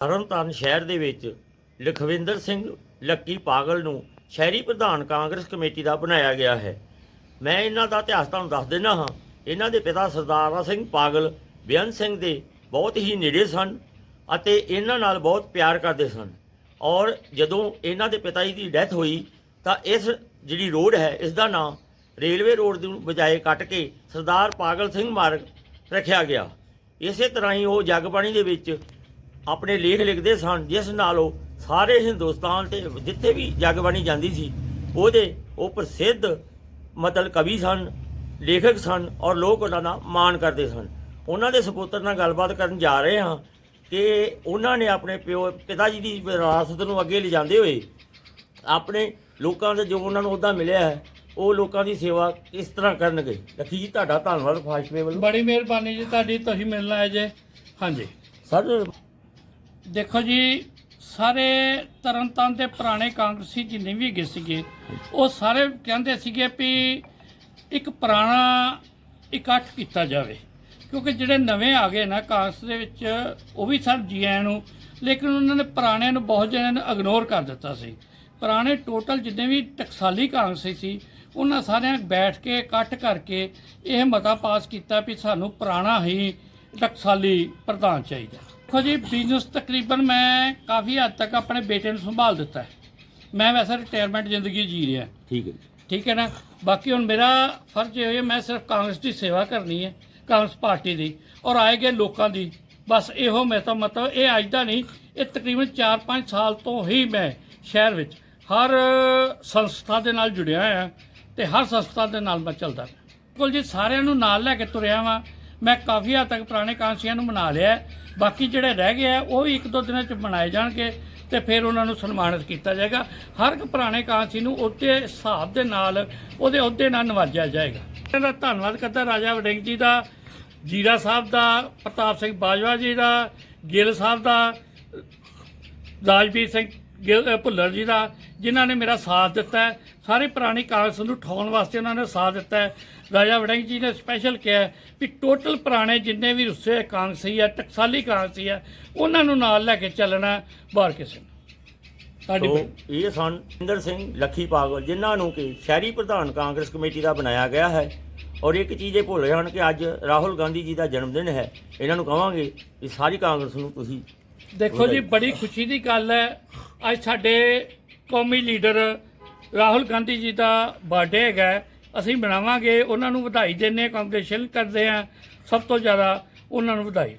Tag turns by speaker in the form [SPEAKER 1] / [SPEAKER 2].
[SPEAKER 1] ਤਰਨਤਾਰਨ ਸ਼ਹਿਰ ਦੇ ਵਿੱਚ ਲਖਵਿੰਦਰ ਸਿੰਘ ਲੱਕੀ ਪਾਗਲ ਨੂੰ ਸ਼ਹਿਰੀ ਪ੍ਰਧਾਨ ਕਾਂਗਰਸ ਕਮੇਟੀ ਦਾ ਬਣਾਇਆ ਗਿਆ ਹੈ। ਮੈਂ ਇਹਨਾਂ ਦਾ ਇਤਿਹਾਸ ਤੁਹਾਨੂੰ ਦੱਸ ਦਿੰਦਾ ਹਾਂ। ਇਹਨਾਂ ਦੇ ਪਿਤਾ ਸਰਦਾਰਾ ਸਿੰਘ ਪਾਗਲ ਬੇਅੰਤ ਸਿੰਘ ਦੇ ਬਹੁਤ ਹੀ ਨੇੜੇ ਸਨ ਅਤੇ ਇਹਨਾਂ ਨਾਲ ਬਹੁਤ ਪਿਆਰ ਕਰਦੇ ਸਨ। ਔਰ ਜਦੋਂ ਇਹਨਾਂ ਦੇ ਪਿਤਾ ਜੀ ਦੀ ਡੈਥ ਹੋਈ ਤਾਂ ਇਸ ਜਿਹੜੀ ਰੋਡ ਹੈ, ਇਸ ਦਾ ਨਾਮ ਰੇਲਵੇ ਰੋਡ ਦੀ ਬਜਾਏ ਕੱਟ ਕੇ ਸਰਦਾਰ ਪਾਗਲ ਸਿੰਘ ਮਾਰਗ ਰੱਖਿਆ ਗਿਆ। ਇਸੇ ਤਰ੍ਹਾਂ ਹੀ ਉਹ ਜਗਬਾਣੀ ਦੇ ਵਿੱਚ ਆਪਣੇ ਲੇਖ ਲਿਖਦੇ ਸਨ ਜਿਸ ਨਾਲ ਉਹ ਸਾਰੇ ਹਿੰਦੁਸਤਾਨ ਤੇ ਜਿੱਥੇ ਵੀ ਜਗਬਾਣੀ ਜਾਂਦੀ ਸੀ ਉਹਦੇ ਉਹ ਪ੍ਰਸਿੱਧ ਮਤਲਬ ਕਵੀ ਸਨ ਲੇਖਕ ਸਨ ਔਰ ਲੋਕ ਉਹਨਾਂ ਦਾ ਮਾਣ ਕਰਦੇ ਸਨ। ਉਹਨਾਂ ਦੇ ਸੁਪੁੱਤਰ ਨਾਲ ਗੱਲਬਾਤ ਕਰਨ ਜਾ ਰਹੇ ਹਾਂ ਕਿ ਉਹਨਾਂ ਨੇ ਆਪਣੇ ਪਿਓ ਪਿਤਾ ਜੀ ਦੀ ਵਿਰਾਸਤ ਨੂੰ ਅੱਗੇ ਲਿਜਾਂਦੇ ਹੋਏ ਆਪਣੇ ਲੋਕਾਂ ਦੇ ਜੋ ਉਹਨਾਂ ਨੂੰ ਉਹਦਾ ਮਿਲਿਆ ਹੈ ਉਹ ਲੋਕਾਂ ਦੀ ਸੇਵਾ ਕਿਸ ਤਰ੍ਹਾਂ ਕਰਨਗੇ? ਲਖੀ ਜੀ ਤੁਹਾਡਾ ਧੰਨਵਾਦ ਫਾਸਟਵੇ ਵੱਲੋਂ।
[SPEAKER 2] ਬੜੀ ਮਿਹਰਬਾਨੀ ਜੀ ਤੁਹਾਡੀ ਤੁਸੀਂ ਮਿਲਣ ਆਏ ਜੇ। ਹਾਂਜੀ।
[SPEAKER 1] ਸਰ
[SPEAKER 2] ਦੇਖੋ ਜੀ, ਸਾਰੇ ਤਰਨਤਾਰਨ ਦੇ ਪੁਰਾਣੇ ਕਾਂਗਰਸੀ ਜਿੰਨੇ ਵੀ ਹੈਗੇ ਸੀਗੇ, ਉਹ ਸਾਰੇ ਕਹਿੰਦੇ ਸੀਗੇ ਵੀ ਇੱਕ ਪੁਰਾਣਾ ਇਕੱਠ ਕੀਤਾ ਜਾਵੇ। ਕਿਉਂਕਿ ਜਿਹੜੇ ਨਵੇਂ ਆ ਗਏ ਨਾ ਕਾਂਗਰਸ ਦੇ ਵਿੱਚ, ਉਹ ਵੀ ਸਨ ਜੀ ਆਇਆਂ ਨੂੰ, ਲੇਕਿਨ ਉਹਨਾਂ ਨੇ ਪੁਰਾਣਿਆਂ ਨੂੰ ਬਹੁਤ ਜਣਿਆਂ ਨੇ ਇਗਨੋਰ ਕਰ ਦਿੱਤਾ ਸੀ। ਪੁਰਾਣੇ ਟੋਟਲ ਜਿੰਨੇ ਵੀ ਟਕਸਾਲੀ ਕਾਂਗਰਸੀ ਸੀ, ਉਹਨਾਂ ਸਾਰਿਆਂ ਬੈਠ ਕੇ, ਇਕੱਠ ਕਰਕੇ ਇਹ ਮਤਾ ਪਾਸ ਕੀਤਾ ਵੀ ਸਾਨੂੰ ਪੁਰਾਣਾ ਹੀ ਟਕਸਾਲੀ ਪ੍ਰਧਾਨ ਚਾਹੀਦਾ। ਦੇਖੋ ਜੀ ਬਿਜ਼ਨਸ ਤਕਰੀਬਨ ਮੈਂ ਕਾਫੀ ਹੱਦ ਤੱਕ ਆਪਣੇ ਬੇਟੇ ਨੂੰ ਸੰਭਾਲ ਦਿੱਤਾ ਹੈ। ਮੈਂ ਵੈਸੇ ਰਿਟਾਇਰਮੈਂਟ ਜ਼ਿੰਦਗੀ ਜੀ ਰਿਹਾ
[SPEAKER 1] ਠੀਕ ਹੈ
[SPEAKER 2] ਠੀਕ ਹੈ ਨਾ? ਬਾਕੀ ਹੁਣ ਮੇਰਾ ਫਰਜ਼ ਇਹ ਹੈ ਮੈਂ ਸਿਰਫ ਕਾਂਗਰਸ ਦੀ ਸੇਵਾ ਕਰਨੀ ਹੈ ਕਾਂਗਰਸ ਪਾਰਟੀ ਦੀ ਔਰ ਆਏ ਗਏ ਲੋਕਾਂ ਦੀ। ਬਸ ਇਹੋ ਮੈਂ ਤਾਂ ਮਤਲਬ ਇਹ ਅੱਜ ਦਾ ਨਹੀਂ ਇਹ ਤਕਰੀਬਨ 4-5 ਸਾਲ ਤੋਂ ਹੀ ਮੈਂ ਸ਼ਹਿਰ ਵਿੱਚ ਹਰ ਸੰਸਥਾ ਦੇ ਨਾਲ ਜੁੜਿਆ ਹੋਇਆ ਤੇ ਹਰ ਸੰਸਥਾ ਦੇ ਨਾਲ ਮੈਂ ਚੱਲਦਾ ਬਿਲਕੁਲ ਜੀ ਸਾਰਿਆਂ ਨੂੰ ਨਾਲ ਲੈ ਕੇ ਤੁਰਿਆ ਵਾਂ। ਮੈਂ ਕਾਫੀ ਹੱਦ ਤੱਕ ਪੁਰਾਣੇ ਕਾਂਸੀਆਂ ਨੂੰ ਮਨਾ ਲਿਆ ਬਾਕੀ ਜਿਹੜੇ ਰਹਿ ਗਏ ਆ, ਉਹ ਵੀ ਇੱਕ ਦੋ ਦਿਨਾਂ ਚ ਮਨਾਏ ਜਾਣਗੇ ਤੇ ਫਿਰ ਉਹਨਾਂ ਨੂੰ ਸਨਮਾਨਿਤ ਕੀਤਾ ਜਾਏਗਾ। ਹਰ ਇੱਕ ਪੁਰਾਣੇ ਕਾਂਸੀ ਨੂੰ ਉਹਦੇ ਹਿਸਾਬ ਦੇ ਨਾਲ ਉਹਦੇ ਅਹੁਦੇ ਨਾਲ ਨਵਾਜਿਆ ਜਾਏਗਾ। ਇਹਨਾਂ ਦਾ ਧੰਨਵਾਦ ਕਰਦਾ ਰਾਜਾ ਵੜਿੰਗ ਜੀ ਦਾ, ਜੀਰਾ ਸਾਹਿਬ ਦਾ, ਪ੍ਰਤਾਪ ਸਿੰਘ ਬਾਜਵਾ ਜੀ ਦਾ, ਗਿੱਲ ਸਾਹਿਬ ਦਾ, ਰਾਜਵੀਰ ਸਿੰਘ ਗਿੱਲ- ਭੁੱਲਰ ਜੀ ਦਾ ਜਿਨ੍ਹਾਂ ਨੇ ਮੇਰਾ ਸਾਥ ਦਿੱਤਾ ਹੈ ਸਾਰੇ ਪੁਰਾਣੀ ਕਾਂਗਰਸ ਨੂੰ ਠਾਉਣ ਵਾਸਤੇ ਉਹਨਾਂ ਨੇ ਸਾਥ ਦਿੱਤਾ ਹੈ। ਰਾਜਾ ਵੜਿੰਗ ਜੀ ਨੇ ਸਪੈਸ਼ਲ ਕਿਹਾ ਵੀ ਟੋਟਲ ਪੁਰਾਣੇ ਜਿੰਨੇ ਵੀ ਰੁੱਸੇ ਕਾਂਗਰਸੀ ਹੈ ਟਕਸਾਲੀ ਕਾਂਗਰਸੀ ਹੈ ਉਹਨਾਂ ਨੂੰ ਨਾਲ ਲੈ ਕੇ ਚੱਲਣਾ ਬਾਹਰ ਕਿਸੇ ਸਾਡੀ
[SPEAKER 1] ਇਹ ਸਨ ਇੰਦਰ ਸਿੰਘ ਲੱਖੀ ਪਾਗਲ ਜਿਨ੍ਹਾਂ ਨੂੰ ਕਿ ਸ਼ਹਿਰੀ ਪ੍ਰਧਾਨ ਕਾਂਗਰਸ ਕਮੇਟੀ ਦਾ ਬਣਾਇਆ ਗਿਆ ਹੈ। ਔਰ ਇੱਕ ਚੀਜ਼ ਇਹ ਭੁੱਲ ਰਹੇ ਹਨ ਕਿ ਅੱਜ ਰਾਹੁਲ ਗਾਂਧੀ ਜੀ ਦਾ ਜਨਮ ਦਿਨ ਹੈ। ਇਹਨਾਂ ਨੂੰ ਕਹਾਂਗੇ ਕਿ ਸਾਰੀ ਕਾਂਗਰਸ ਨੂੰ ਤੁਸੀਂ
[SPEAKER 2] ਦੇਖੋ ਜੀ ਬੜੀ ਖੁਸ਼ੀ ਦੀ ਗੱਲ ਹੈ। ਅੱਜ ਸਾਡੇ ਕੌਮੀ ਲੀਡਰ ਰਾਹੁਲ ਗਾਂਧੀ ਜੀ ਦਾ ਬਰਥਡੇ ਹੈਗਾ ਅਸੀਂ ਮਨਾਵਾਂਗੇ, ਉਹਨਾਂ ਨੂੰ ਵਧਾਈ ਦਿੰਦੇ ਹਾਂ ਕਰਦੇ ਹਾਂ। ਸਭ ਤੋਂ ਜ਼ਿਆਦਾ ਉਹਨਾਂ ਨੂੰ ਵਧਾਈ।